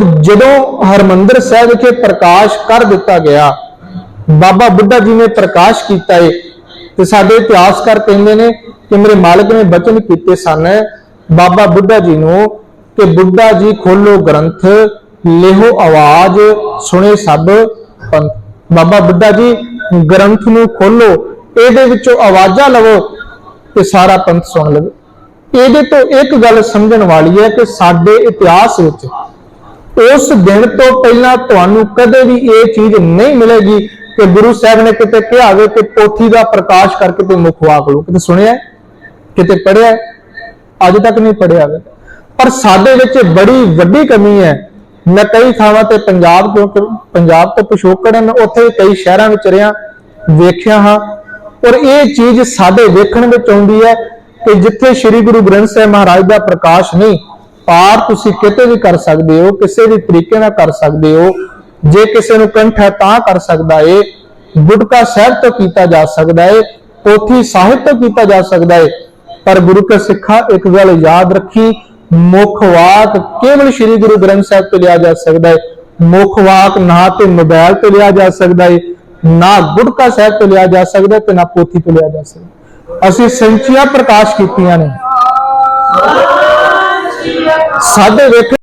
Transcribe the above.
ਜਦੋਂ ਹਰਮੰਦਰ ਸਾਹਿਬ ਵਿਖੇ ਪ੍ਰਕਾਸ਼ ਕਰ ਦਿੱਤਾ ਗਿਆ, ਬਾਬਾ ਬੁੱਢਾ ਜੀ ਨੇ ਪ੍ਰਕਾਸ਼ ਕੀਤਾ ਏ, ਤੇ ਸਾਡੇ ਇਤਿਹਾਸਕਾਰ ਕਹਿੰਦੇ ਨੇ ਕਿ ਮੇਰੇ ਮਾਲਕ ਨੇ ਬਚਨ ਕੀਤੇ ਸਨ। ਬਾਬਾ ਬੁੱਢਾ ਜੀ ਨੂੰ ਕਿ ਬੁੱਢਾ ਜੀ ਖੋਲੋ ਗ੍ਰੰਥ ਲਿਹੋ ਆਵਾਜ਼, ਸੁਣੇ ਸਭ ਪੰਥ। ਬਾਬਾ ਬੁੱਢਾ ਜੀ, ਗ੍ਰੰਥ ਨੂੰ ਖੋਲੋ, ਇਹਦੇ ਵਿੱਚੋਂ ਆਵਾਜ਼ਾਂ ਲਵੋ ਤੇ ਸਾਰਾ ਪੰਥ ਸੁਣ ਲਵੇ। ਇਹਦੇ ਤੋਂ ਇੱਕ ਗੱਲ ਸਮਝਣ ਵਾਲੀ ਹੈ ਕਿ ਸਾਡੇ ਇਤਿਹਾਸ ਵਿੱਚ ਉਸ ਦਿਨ ਤੋਂ ਪਹਿਲਾਂ ਤੁਹਾਨੂੰ ਕਦੇ ਵੀ ਇਹ ਚੀਜ਼ ਨਹੀਂ ਮਿਲੇਗੀ ਕਿ ਗੁਰੂ ਸਾਹਿਬ ਨੇ ਕਿਤੇ ਕਿਹਾ ਹੋਵੇ ਕਿ ਪੋਥੀ ਦਾ ਪ੍ਰਕਾਸ਼ ਕਰਕੇ ਤੇ ਮੁਖ ਵਾਕ ਲੋ ਕਿਤੇ ਸੁਣਿਆ ਕਿਤੇ ਪੜਿਆ ਅੱਜ ਤੱਕ ਨਹੀਂ ਪੜਿਆ ਹੋਵੇ। ਪਰ ਸਾਡੇ ਵਿੱਚ ਬੜੀ ਵੱਡੀ ਕਮੀ ਹੈ। ਮੈਂ ਕਈ ਥਾਵਾਂ ਤੇ ਪੰਜਾਬ ਕਿਉਂਕਿ ਪੰਜਾਬ ਤੋਂ ਪਿਛੋਕੜ ਹੈ। ਮੈਂ ਉੱਥੇ ਕਈ ਸ਼ਹਿਰਾਂ ਵਿੱਚ ਰਿਹਾ, ਵੇਖਿਆ ਹਾਂ। ਔਰ ਇਹ ਚੀਜ਼ ਸਾਡੇ ਵੇਖਣ ਵਿੱਚ ਆਉਂਦੀ ਹੈ ਕਿ ਜਿੱਥੇ ਸ੍ਰੀ ਗੁਰੂ ਗ੍ਰੰਥ ਸਾਹਿਬ ਮਹਾਰਾਜ ਦਾ ਪ੍ਰਕਾਸ਼ ਨਹੀਂ ਪਾਰ ਤੁਸੀਂ ਕਿਤੇ ਵੀ ਕਰ ਸਕਦੇ ਹੋ, ਕਿਸੇ ਵੀ ਤਰੀਕੇ ਨਾਲ ਕਰ ਸਕਦੇ ਹੋ, ਜੇ ਕਿਸੇ ਨੂੰ ਕੰਠ ਹੈ ਤਾਂ ਕਰ ਸਕਦਾ ਏ। ਗੁਟਕਾ ਸਾਹਿਬ ਤੋਂ ਕੀਤਾ ਜਾ ਸਕਦਾ ਏ ਪੋਥੀ ਸਾਹਿਬ ਤੋਂ ਕੀਤਾ ਜਾ ਸਕਦਾ ਏ। ਪਰ ਗੁਰੂ ਕੇ ਸਿੱਖਾ ਇੱਕ ਗੱਲ ਯਾਦ ਰੱਖੀ ਮੁੱਖ ਵਾਕ ਕੇਵਲ ਸ੍ਰੀ ਗੁਰੂ ਗ੍ਰੰਥ ਸਾਹਿਬ ਤੋਂ ਲਿਆ ਜਾ ਸਕਦਾ ਹੈ ਮੁੱਖ ਵਾਕ ਨਾ ਤੇ ਮੋਬਾਈਲ ਤੋਂ ਲਿਆ ਜਾ ਸਕਦਾ ਹੈ ਨਾ ਗੁਟਕਾ ਸਾਹਿਬ ਤੋਂ ਲਿਆ ਜਾ ਸਕਦਾ ਤੇ ਨਾ ਪੋਥੀ ਤੋਂ ਲਿਆ ਜਾ ਸਕਦਾ। ਅਸੀਂ ਸੰਚੀਆਂ ਪ੍ਰਕਾਸ਼ ਕੀਤੀਆਂ ਨੇ। ਸਾਡੇ ਵੇਖ